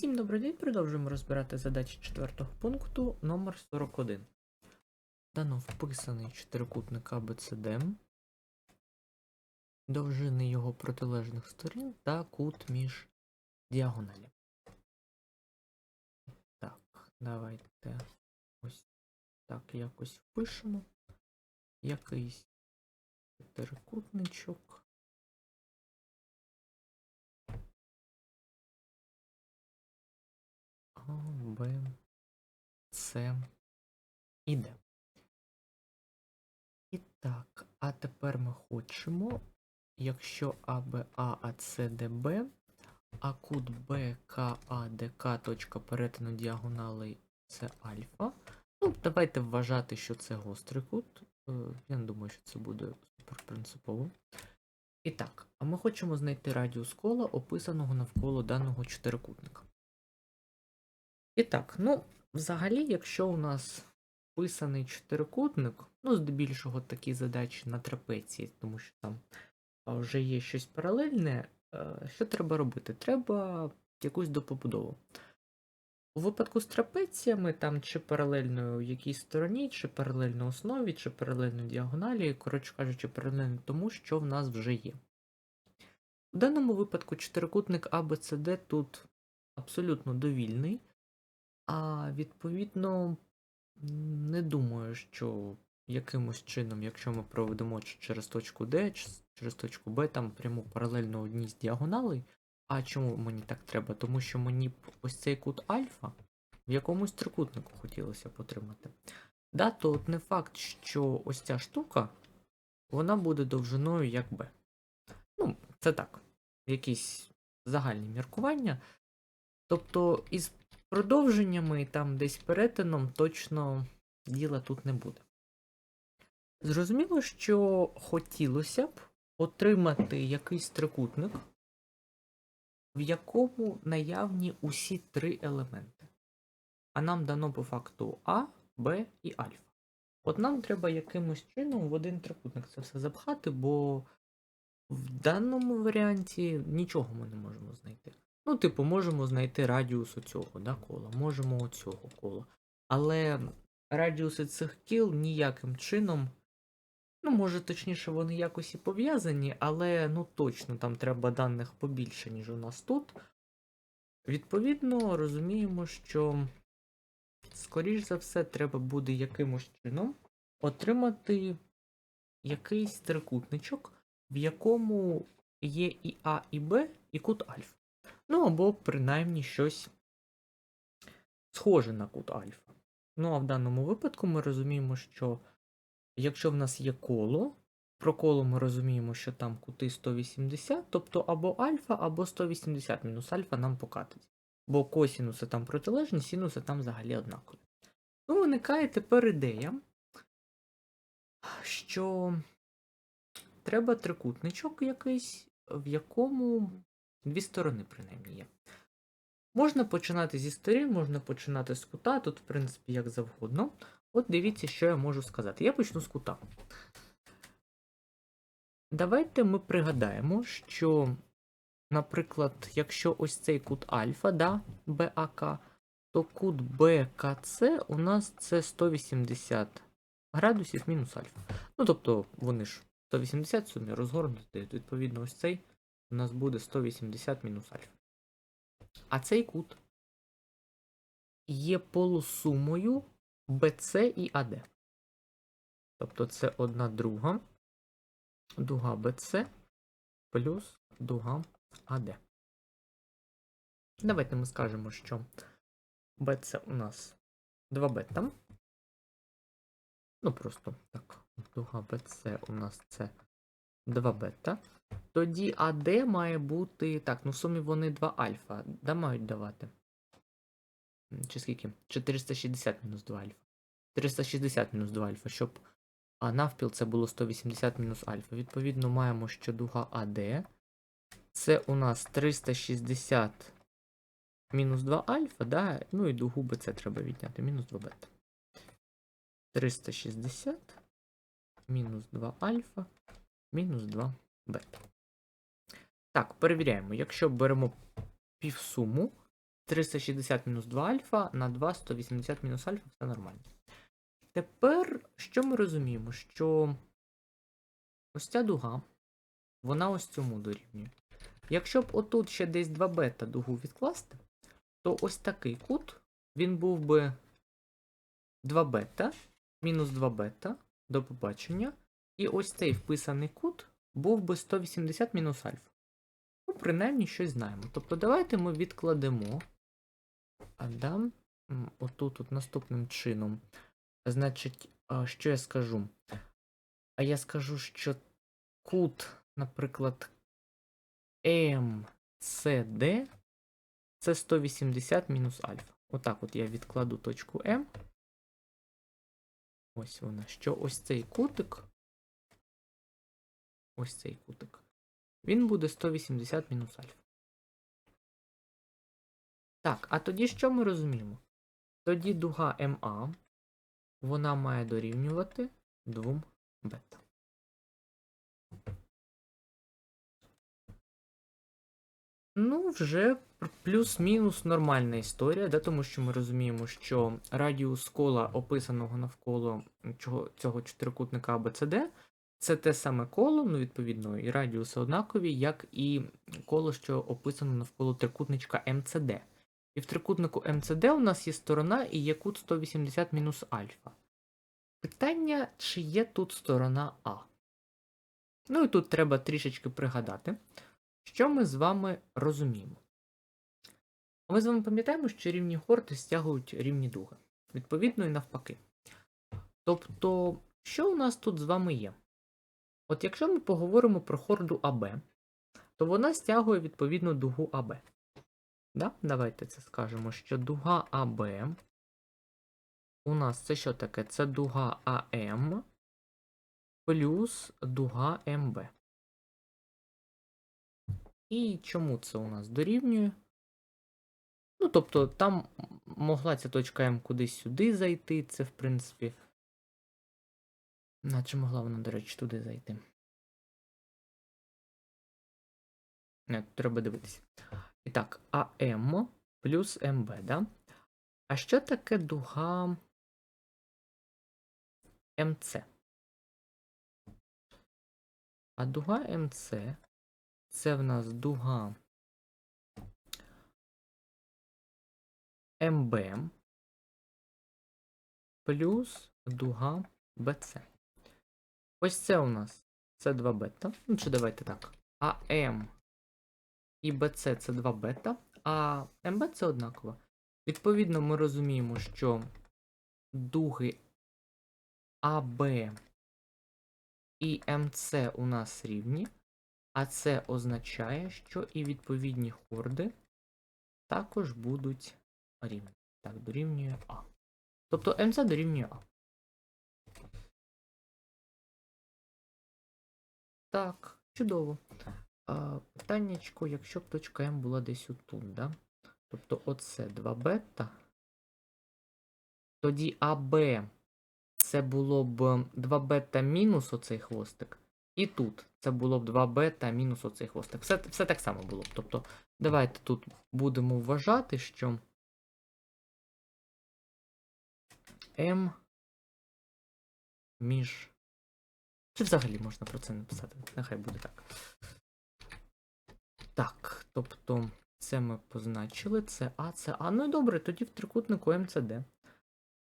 Всім добрий день, продовжуємо розбирати задачі четвертого пункту номер 41. Дано вписаний чотирикутник ABCD, довжини його протилежних сторін та кут між діагоналями. Так, давайте ось так якось впишемо. Якийсь чотирикутничок. А, Б, С і Д. І так, а тепер ми хочемо, якщо АБА, АС, ДБ, а кут БКА, ДК, точка перетину діагоналей це альфа. Ну, давайте вважати, що це гострий кут. Е, Я не думаю, що це буде суперпринципово. І так, а ми хочемо знайти радіус кола, описаного навколо даного чотирикутника. І так, ну, взагалі, якщо у нас вписаний чотирикутник, ну, здебільшого такі задачі на трапеції, тому що там вже є щось паралельне, е, що треба робити? Треба якусь допобудову. У випадку з трапеціями, там чи паралельно якійсь стороні, чи паралельно основі, чи паралельно діагоналі, коротше кажучи, паралельно тому, що в нас вже є. В даному випадку чотирикутник ABCD тут абсолютно довільний. А відповідно, не думаю, що якимось чином, якщо ми проведемо через точку D, через точку B, там пряму паралельно одній з діагоналей. А чому мені так треба? Тому що мені ось цей кут альфа в якомусь трикутнику хотілося б отримати. Да, то от не факт, що ось ця штука, вона буде довжиною як B. Ну, це так, якісь загальні міркування. Тобто, із продовженнями і там десь перетином точно діла тут не буде. Зрозуміло, що хотілося б отримати якийсь трикутник, в якому наявні усі три елементи. А нам дано по факту А, Б і альфа. От нам треба якимось чином в один трикутник це все запхати, бо в даному варіанті нічого ми не можемо знайти. Ну, типу, можемо знайти радіус оцього да, кола, можемо оцього кола. Але радіуси цих кіл ніяким чином. Ну, може, точніше, вони якось і пов'язані, але ну точно там треба даних побільше, ніж у нас тут. Відповідно, розуміємо, що, скоріш за все, треба буде якимось чином отримати якийсь трикутничок, в якому є і А, і Б, і кут альфа. Ну, або принаймні щось схоже на кут альфа. Ну, а в даному випадку ми розуміємо, що якщо в нас є коло, про коло ми розуміємо, що там кути 180, тобто або альфа, або 180 мінус альфа нам покатить. Бо косінуси там протилежні, синуси там взагалі однакові. Ну, виникає тепер ідея, що треба трикутничок якийсь, в якому дві сторони, принаймні, є. Можна починати зі сторін, можна починати з кута, тут, в принципі, як завгодно. От дивіться, що я можу сказати. Я почну з кута. Давайте ми пригадаємо, що, наприклад, якщо ось цей кут альфа, да, БАК, то кут БКЦ у нас це 180 градусів мінус альфа. Ну, тобто, вони ж 180 сумі розгорнуті, відповідно, ось цей у нас буде 180 мінус альфа. А цей кут є полусумою BC і AD. Тобто це одна друга, дуга BC плюс дуга AD. Давайте ми скажемо, що BC у нас 2 бета. Ну, просто так, дуга BC у нас це 2 бета. Тоді АД має бути. Так, ну в сумі вони 2 альфа. Да, мають давати. Чи скільки? 460 мінус 2 альфа. 360 мінус 2 альфа, щоб а навпіл це було 180 мінус альфа. Відповідно, маємо, що дуга АД. Це у нас 360 мінус 2 альфа, да? ну і дугу БЦ треба відняти. Мінус 2 бета. 360 мінус 2 альфа, мінус 2 бета. Так, перевіряємо. Якщо беремо півсуму, 360 мінус 2 альфа на 2 180 мінус альфа, все нормально. Тепер, що ми розуміємо? Що ось ця дуга, вона ось цьому дорівнює. Якщо б отут ще десь 2 бета дугу відкласти, то ось такий кут, він був би 2 бета, мінус 2 бета, до побачення. І ось цей вписаний кут був би 180 мінус альфа. Ну, принаймні щось знаємо. Тобто давайте ми відкладемо. Адам. Отут от наступним чином. Значить, що я скажу? А я скажу, що кут, наприклад, MCD це 180 мінус альфа. Отак от я відкладу точку М. Ось вона. Що ось цей кутик. Ось цей кутик. Він буде 180 мінус альфа. Так, а тоді що ми розуміємо? Тоді дуга МА, вона має дорівнювати 2 бета. Ну, вже плюс-мінус нормальна історія, да, тому що ми розуміємо, що радіус кола, описаного навколо цього чотирикутника ABCD, це те саме коло, ну, відповідно, і радіуси однакові, як і коло, що описано навколо трикутничка МЦД. І в трикутнику МЦД у нас є сторона і є кут 180 мінус альфа. Питання, чи є тут сторона А. Ну і тут треба трішечки пригадати, що ми з вами розуміємо. Ми з вами пам'ятаємо, що рівні хорти стягують рівні дуги. Відповідно, і навпаки. Тобто, що у нас тут з вами є? От якщо ми поговоримо про хорду АБ, то вона стягує відповідно дугу АБ. Да? Давайте це скажемо, що дуга АБ у нас це що таке? Це дуга АМ плюс дуга МБ. І чому це у нас дорівнює? Ну, тобто, там могла ця точка М кудись сюди зайти, це, в принципі. Наче могла вона, до речі, туди зайти. Не, треба дивитися. І так, АМ плюс МБ, да? А що таке дуга МЦ? А дуга МЦ це в нас дуга МБ плюс дуга БЦ. Ось це у нас це 2 бета. Ну, чи давайте так. АМ і БЦ це 2 бета, а МБ це однаково. Відповідно, ми розуміємо, що дуги АБ і МЦ у нас рівні, а це означає, що і відповідні хорди також будуть рівні. Так, дорівнює А. Тобто МЦ дорівнює А. Так, чудово. Питаннячко, якщо б точка М була десь отут, да? Тобто оце 2 бета. Тоді АБ це було б 2 бета мінус оцей хвостик. І тут це було б 2 бета мінус оцей хвостик. Все, все так само було б. Тобто, давайте тут будемо вважати, що М між. Чи взагалі можна про це написати? Нехай буде так. Так, тобто, це ми позначили, це А, це А. Ну і добре, тоді в трикутнику МЦД.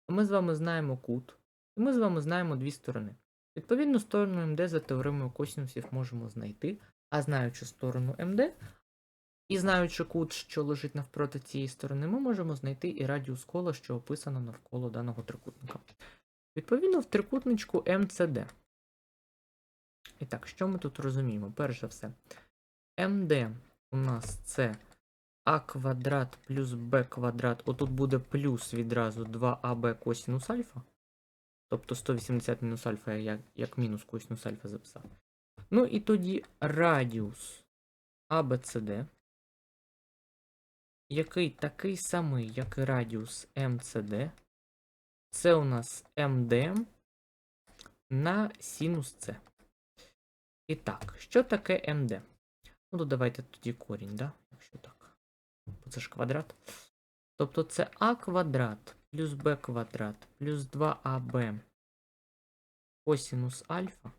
Ми з вами знаємо кут, і ми з вами знаємо дві сторони. Відповідно, сторону МД за теоремою косінусів можемо знайти, а знаючи сторону МД, і знаючи кут, що лежить навпроти цієї сторони, ми можемо знайти і радіус кола, що описано навколо даного трикутника. Відповідно, в трикутничку МЦД. І так, що ми тут розуміємо? Перш за все, МД у нас це А квадрат плюс Б квадрат. Отут буде плюс відразу 2АБ косінус альфа. Тобто 180 мінус альфа я як, як мінус косінус альфа записав. Ну і тоді радіус ABCD, який такий самий, як і радіус МЦД. Це у нас МД на синус С. І так, що таке МД? Ну, то давайте тоді корінь, да? Якщо так. Бо це ж квадрат. Тобто це а квадрат плюс b квадрат плюс 2аб косінус альфа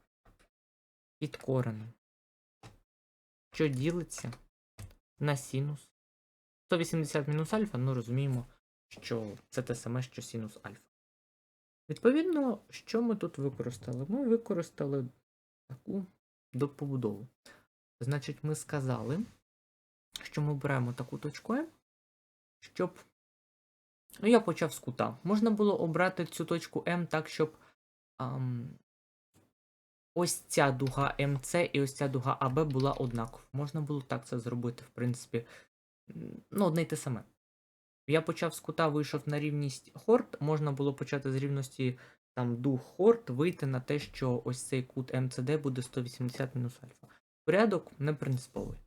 під коренем, що ділиться на синус. 180 мінус альфа, ну розуміємо, що це те саме, що синус альфа. Відповідно, що ми тут використали? Ми використали таку допобудову. Значить, ми сказали, що ми беремо таку точку М, щоб. Ну, я почав з кута. Можна було обрати цю точку М так, щоб ам, ось ця дуга МЦ і ось ця дуга АБ була однакова. Можна було так це зробити, в принципі. Ну, одне й те саме. Я почав з кута, вийшов на рівність хорд. Можна було почати з рівності там дуг хорд, вийти на те, що ось цей кут МЦД буде 180 мінус альфа. Порядок не принциповий.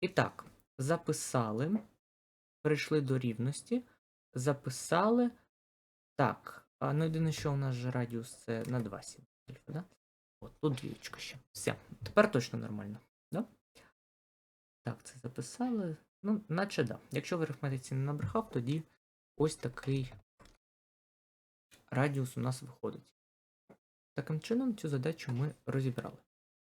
І так, записали, перейшли до рівності, записали. Так, а ну єдине, що у нас же радіус це на 2 сім альфа, да? От, тут двічка ще. Все, тепер точно нормально, да? Так, це записали. Ну, наче да. Якщо в арифметиці не набрехав, тоді ось такий радіус у нас виходить. Таким чином, цю задачу ми розібрали.